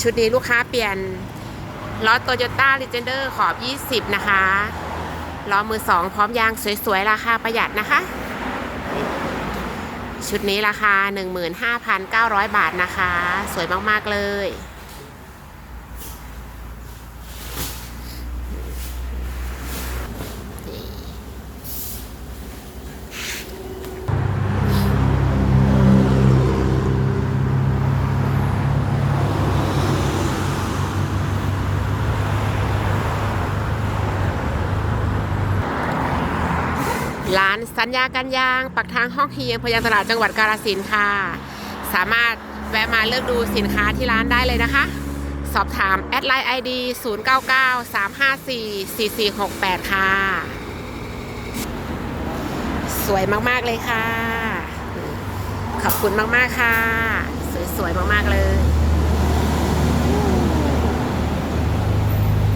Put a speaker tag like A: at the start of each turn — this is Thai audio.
A: ชุดนี้ลูกค้าเปลี่ยนล้อโตโยต้าลีเจนเดอร์ขอบ 20 นะคะล้อมือสองพร้อมยางสวยๆ ราคาประหยัดนะคะ ชุดนี้ราคา 15,900 บาทนะคะ สวยมากๆเลย ร้านสัญญากันยาง ปักทางห้องเฮียงพยางตลาดจังหวัดกาฬสินค่ะ สามารถแวะมาเลือกดูสินค้าที่ร้านได้เลยนะคะ สอบถามแอดไลน์ ID 099 354 4468 ค่ะ สวยมาก ๆ เลยค่ะ ขอบคุณมาก ๆ ค่ะ สวย ๆ มาก ๆ เลย